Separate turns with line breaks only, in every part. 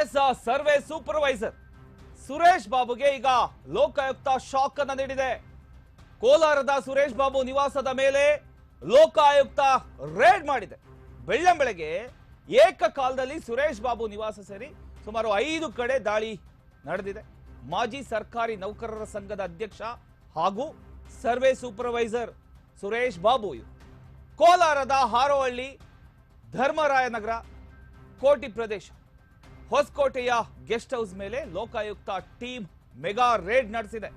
S survey supervisor. Suresh ಬಾಬುಗೆ ಈಗ Lokayukta shock ಅನ್ನ ನೀಡಿದೆ. ಕೋಲಾರದ ಸುರೇಶ್ ಬಾಬು ನಿವಾಸದ ಮೇಲೆ ಲೋಕಾಯುಕ್ತ ರೇಡ್ ಮಾಡಿದೆ. ಬೆಳ್ಳಂಬೆಳಗ್ಗೆ ಏಕಕಾಲದಲ್ಲಿ ಸುರೇಶ್ ಬಾಬು ನಿವಾಸ ಸೇರಿ ಸುಮಾರು ಐದು ಕಡೆ ದಾಳಿ ನಡೆದಿದೆ. ಮಾಜಿ ಸರ್ಕಾರಿ ನೌಕರರ ಸಂಘದ ಅಧ್ಯಕ್ಷ ಹಾಗೂ ಸರ್ವೆ ಸೂಪರ್ವೈಸರ್ ಸುರೇಶ್ ಬಾಬು ಕೋಲಾರದ ಹಾರೋಹಳ್ಳಿ ಧರ್ಮರಾಯನಗರ ಕೋಟಿ ಪ್ರದೇಶ. ಹೊಸಕೋಟೆಯ ಗೆಸ್ಟ್ ಹೌಸ್ ಮೇಲೆ ಲೋಕಾಯುಕ್ತ ಟೀಮ್ ಮೆಗಾ ರೇಡ್ ನಡೆಸಿದೆ.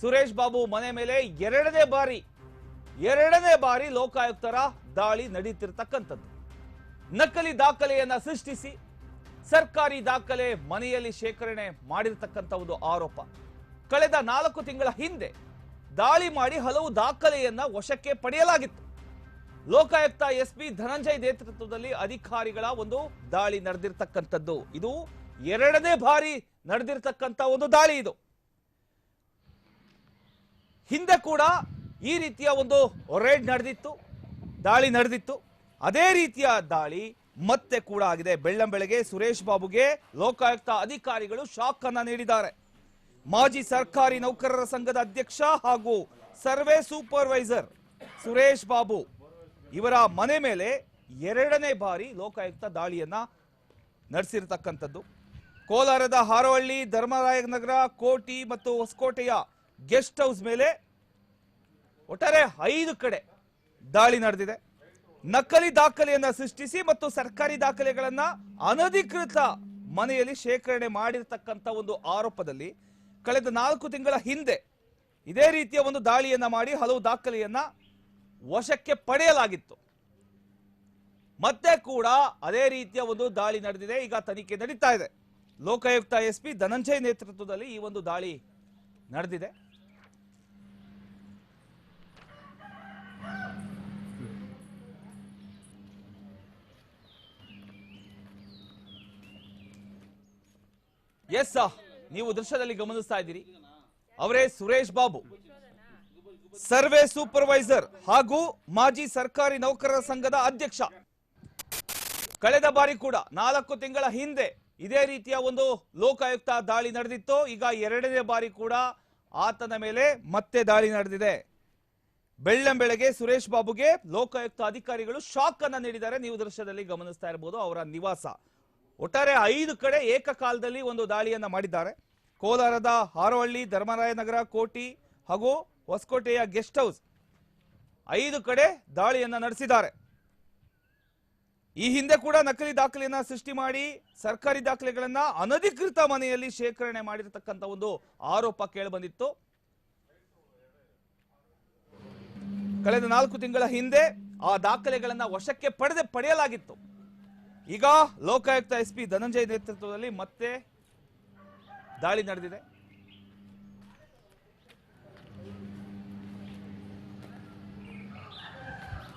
ಸುರೇಶ್ ಬಾಬು ಮನೆ ಮೇಲೆ ಎರಡನೇ ಬಾರಿ ಎರಡನೇ ಬಾರಿ ಲೋಕಾಯುಕ್ತರ ದಾಳಿ ನಡೀತಿರ್ತಕ್ಕಂಥದ್ದು. ನಕಲಿ ದಾಖಲೆಯನ್ನ ಸೃಷ್ಟಿಸಿ ಸರ್ಕಾರಿ ದಾಖಲೆ ಮನೆಯಲ್ಲಿ ಶೇಖರಣೆ ಮಾಡಿರ್ತಕ್ಕಂಥ ಒಂದು ಆರೋಪ. ಕಳೆದ ನಾಲ್ಕು ತಿಂಗಳ ಹಿಂದೆ ದಾಳಿ ಮಾಡಿ ಹಲವು ದಾಖಲೆಯನ್ನ ವಶಕ್ಕೆ ಪಡೆಯಲಾಗಿತ್ತು. ಲೋಕಾಯುಕ್ತ ಎಸ್ ಪಿ ಧನಂಜಯ್ ನೇತೃತ್ವದಲ್ಲಿ ಅಧಿಕಾರಿಗಳ ಒಂದು ದಾಳಿ ನಡೆದಿರ್ತಕ್ಕಂಥದ್ದು. ಇದು ಎರಡನೇ ಬಾರಿ ನಡೆದಿರ್ತಕ್ಕಂಥ ಒಂದು ದಾಳಿ ಇದು. ಹಿಂದೆ ಕೂಡ ಈ ರೀತಿಯ ಒಂದು ರೇಡ್ ನಡೆದಿತ್ತು, ದಾಳಿ ನಡೆದಿತ್ತು. ಅದೇ ರೀತಿಯ ದಾಳಿ ಮತ್ತೆ ಕೂಡ ಆಗಿದೆ. ಬೆಳ್ಳಂಬೆಳಗ್ಗೆ ಸುರೇಶ್ ಬಾಬುಗೆ ಲೋಕಾಯುಕ್ತ ಅಧಿಕಾರಿಗಳು ಶಾಕ್ ಅನ್ನ ನೀಡಿದ್ದಾರೆ. ಮಾಜಿ ಸರ್ಕಾರಿ ನೌಕರರ ಸಂಘದ ಅಧ್ಯಕ್ಷ ಹಾಗೂ ಸರ್ವೆ ಸೂಪರ್ವೈಸರ್ ಸುರೇಶ್ ಬಾಬು ಇವರ ಮನೆ ಮೇಲೆ ಎರಡನೇ ಬಾರಿ ಲೋಕಾಯುಕ್ತ ದಾಳಿಯನ್ನ ನಡೆಸಿರ್ತಕ್ಕಂಥದ್ದು. ಕೋಲಾರದ ಹಾರೋಹಳ್ಳಿ ಧರ್ಮರಾಯನಗರ, ಕೋಟಿ ಮತ್ತು ಹೊಸಕೋಟೆಯ ಗೆಸ್ಟ್ ಹೌಸ್ ಮೇಲೆ ಒಟ್ಟಾರೆ ಐದು ಕಡೆ ದಾಳಿ ನಡೆದಿದೆ. ನಕಲಿ ದಾಖಲೆಯನ್ನ ಸೃಷ್ಟಿಸಿ ಮತ್ತು ಸರ್ಕಾರಿ ದಾಖಲೆಗಳನ್ನ ಅನಧಿಕೃತ ಮನೆಯಲ್ಲಿ ಶೇಖರಣೆ ಮಾಡಿರ್ತಕ್ಕಂಥ ಒಂದು ಆರೋಪದಲ್ಲಿ ಕಳೆದ ನಾಲ್ಕು ತಿಂಗಳ ಹಿಂದೆ ಇದೇ ರೀತಿಯ ಒಂದು ದಾಳಿಯನ್ನ ಮಾಡಿ ಹಲವು ದಾಖಲೆಯನ್ನ ವಶಕ್ಕೆ ಪಡೆಯಲಾಗಿತ್ತು. ಮತ್ತೆ ಕೂಡ ಅದೇ ರೀತಿಯ ಒಂದು ದಾಳಿ ನಡೆದಿದೆ. ಈಗ ತನಿಖೆ ನಡೀತಾ ಇದೆ. ಲೋಕಾಯುಕ್ತ ಎಸ್ಪಿ ಧನಂಜಯ್ ನೇತೃತ್ವದಲ್ಲಿ ಈ ಒಂದು ದಾಳಿ ನಡೆದಿದೆ. ಎಸ್ ನೀವು ದೃಶ್ಯದಲ್ಲಿ ಗಮನಿಸ್ತಾ ಇದ್ದೀರಿ. ಅವರೇ ಸುರೇಶ್ ಬಾಬು. ಸರ್ವೆ ಸೂಪರ್ವೈಸರ್ ಹಾಗೂ ಮಾಜಿ ಸರ್ಕಾರಿ ನೌಕರರ ಸಂಘದ ಅಧ್ಯಕ್ಷ. ಕಳೆದ ಬಾರಿ ಕೂಡ ನಾಲ್ಕು ತಿಂಗಳ ಹಿಂದೆ ಇದೇ ರೀತಿಯ ಒಂದು ಲೋಕಾಯುಕ್ತ ದಾಳಿ ನಡೆದಿತ್ತು. ಈಗ ಎರಡನೇ ಬಾರಿ ಕೂಡ ಆತನ ಮೇಲೆ ಮತ್ತೆ ದಾಳಿ ನಡೆದಿದೆ. ಬೆಳ್ಳಂಬೆಳಗ್ಗೆ ಸುರೇಶ್ ಬಾಬುಗೆ ಲೋಕಾಯುಕ್ತ ಅಧಿಕಾರಿಗಳು ಶಾಕ್ ಅನ್ನ ನೀಡಿದ್ದಾರೆ. ನೀವು ದೃಶ್ಯದಲ್ಲಿ ಗಮನಿಸ್ತಾ ಇರಬಹುದು, ಅವರ ನಿವಾಸ. ಒಟ್ಟಾರೆ ಐದು ಕಡೆ ಏಕಕಾಲದಲ್ಲಿ ಒಂದು ದಾಳಿಯನ್ನ ಮಾಡಿದ್ದಾರೆ. ಕೋಲಾರದ ಹಾರೋಹಳ್ಳಿ ಧರ್ಮರಾಯನಗರ, ಕೋಟಿ ಹಾಗೂ ಹೊಸಕೋಟೆಯ ಗೆಸ್ಟ್ ಹೌಸ್. ಐದು ಕಡೆ ದಾಳಿಯನ್ನು ನಡೆಸಿದ್ದಾರೆ. ಈ ಹಿಂದೆ ಕೂಡ ನಕಲಿ ದಾಖಲೆಯನ್ನ ಸೃಷ್ಟಿ ಮಾಡಿ ಸರ್ಕಾರಿ ದಾಖಲೆಗಳನ್ನ ಅನಧಿಕೃತ ಮನೆಯಲ್ಲಿ ಶೇಖರಣೆ ಮಾಡಿರತಕ್ಕಂಥ ಒಂದು ಆರೋಪ ಕೇಳಿಬಂದಿತ್ತು. ಕಳೆದ ನಾಲ್ಕು ತಿಂಗಳ ಹಿಂದೆ ಆ ದಾಖಲೆಗಳನ್ನ ವಶಕ್ಕೆ ಪಡೆದ ಪಡೆಯಲಾಗಿತ್ತು. ಈಗ ಲೋಕಾಯುಕ್ತ ಎಸ್ ಪಿ ಧನಂಜಯ್ ನೇತೃತ್ವದಲ್ಲಿ ಮತ್ತೆ ದಾಳಿ ನಡೆದಿದೆ.